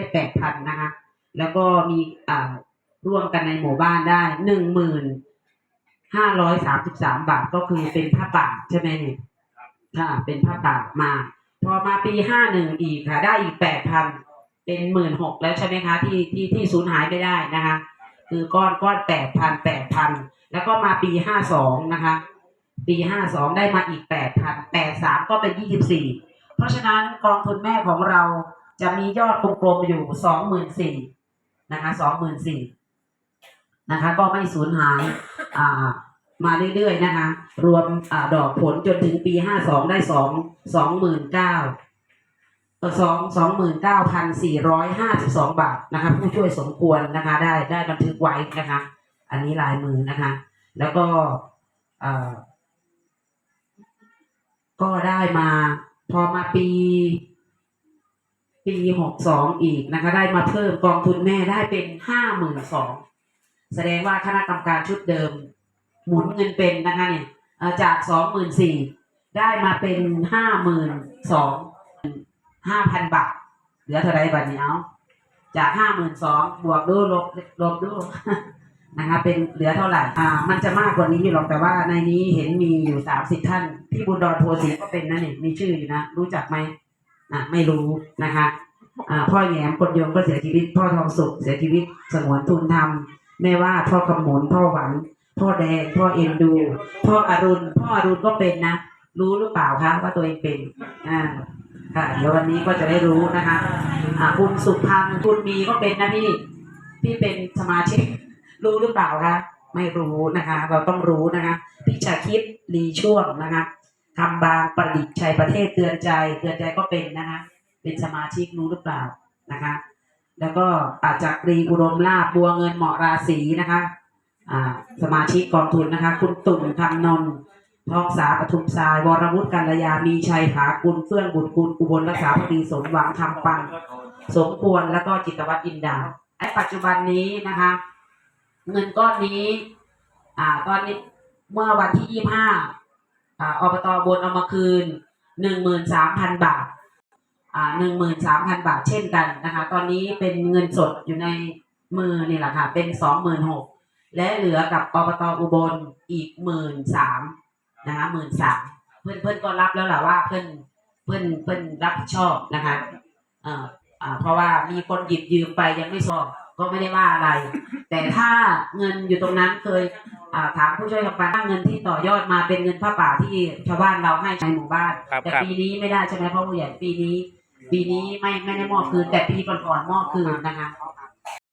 ได้แปดพันนะคะ แล้วก็มีอ่าร่วมกันในหมู่บ้านได้หนึ่งหมื่นห้าร้อยสามสิบสามบาทก็คือเป็นผ้าป่าใช่ไหมเนี่ยค่ะเป็นผ้าป่ามา พอมาปีห้าหนึ่งอีกค่ะ ได้อีกแปดพันเป็นหมื่นหกแล้วใช่ไหมคะที่ที่ที่สูญหายไม่ได้นะคะ คือก้อนก้อนแปดพันแปดพันแล้วก็มาปีห้าสองนะคะ ปีห้าสองได้มาอีกแปดพันแปดสามก็เป็นยี่สิบสี่เพราะฉะนั้นกองทุนแม่ของเรา จะมียอดกลมๆอยู่สองหมื่นสี่นะคะสองหมื่นสี่นะคะ ก็ไม่สูญหายอ่ามาเรื่อยๆนะคะ รวมอดอกผลจนถึงปีห้าสองได้สองสองหมื่นเก้าสองสองหมื่นเก้าพันสี่ร้อยห้าสิบสองบาทนะคะ ผู้ช่วยสมควรนะคะ ได้ได้บันทึกไว้นะคะ อันนี้ลายมือนะคะ แล้วก็อ่อก็ได้มาพอมาปี ปีหกสองอีกนะคะ ได้มาเพิ่มกองทุนแม่ได้เป็นห้าหมื่นสองแสดงว่าคณะกรรมการชุดเดิม หมุนเงินเป็นนะคะเนี่ยจากสองหมื่นสี่ได้มาเป็นห้าหมื่นสองห้าพันบาทเหลือเท่าไรบัดนี้เอาจากห้าหมื่นสองบวกดูลบลบดูนะคะเป็นเหลือเท่าไหร่อ่ามันจะมากกว่านี้อยู่หรอกแต่ว่าในนี้เห็นมีอยู่สามสิบท่าน พี่บุญดอนโพสีก็เป็นนะเนี่ยมีชื่ออยู่นะ รู้จักไหม อ่าไม่รู้นะคะอ่าพ่อแหยมกดยงก็เสียชีวิต พ่อทองสุขเสียชีวิตสงวนทุนธรรมแม่ว่าพ่อกำมลพ่อหวังพ่อแดงพ่อเอ็นดู พ่ออรุณ พ่ออรุณก็เป็นนะ รู้หรือเปล่าคะว่าตัวเองเป็นอ่าค่ะเดี๋ยววันนี้ก็จะได้รู้นะคะอ่าคุณสุพันคุณมีก็เป็นนะพี่พี่เป็นสมาชิกรู้หรือเปล่าคะไม่รู้นะคะ เราต้องรู้นะคะพี่ชาคิดลีช่วงนะคะ คำบางประดิษฐ์ชัยประเทศเตือนใจเตือนใจก็เป็นนะคะเป็นสมาชิกรู้หรือเปล่านะคะ แล้วก็อาจากรีอุดมลาบบัวเงินเหมาะราศีนะคะอ่าสมาชิกกองทุนนะคะ คุณตุ่มคำนนท์ทองสาปทุมทรายวรวุฒิกัลยามีชัยผากุลเฟื่องบุตรกุลอุบลรักษาพอดีสมหวังคำปัง สมควรแล้วก็จิตวัตรอินดาไอ้ปัจจุบันนี้นะคะ เงินก้อนนี้ อ่าตอนนี้เมื่อวันที่ยี่ห้า อ่าอบตบนเอามาคืนหนึ่งหมื่นสามพันบาทอ่าหนึ่งหมื่นสามพันบาทเช่นกันนะคะ ตอนนี้เป็นเงินสดอยู่ในมือนี่แหละค่ะ เป็นสองหมื่นหกและเหลือกับอบตอุบลอีกหมื่นสามนะคะหมื่นสามเพื่อนเพื่อนก็รับแล้วแหละว่าเพื่อนเพื่อนเพื่อนรับผิดชอบนะคะเอ่อเพราะว่ามีคนหยิบยืมไปยังไม่ชอบก็ไม่ได้ว่าอะไร แต่ถ้าเงินอยู่ตรงนั้นเคย ถามผู้ช่วยกำกับเงินที่ต่อยอดมาเป็นเงินผ้าป่าที่ชาวบ้านเราให้ในหมู่บ้าน ครับแต่ครับ ปีนี้ไม่ได้ใช่ไหมเพราะผู้ใหญ่ปีนี้ ปีนี้ไม่ไม่ได้มอบคืนแต่ปีก่อนๆมอบคืนนะคะ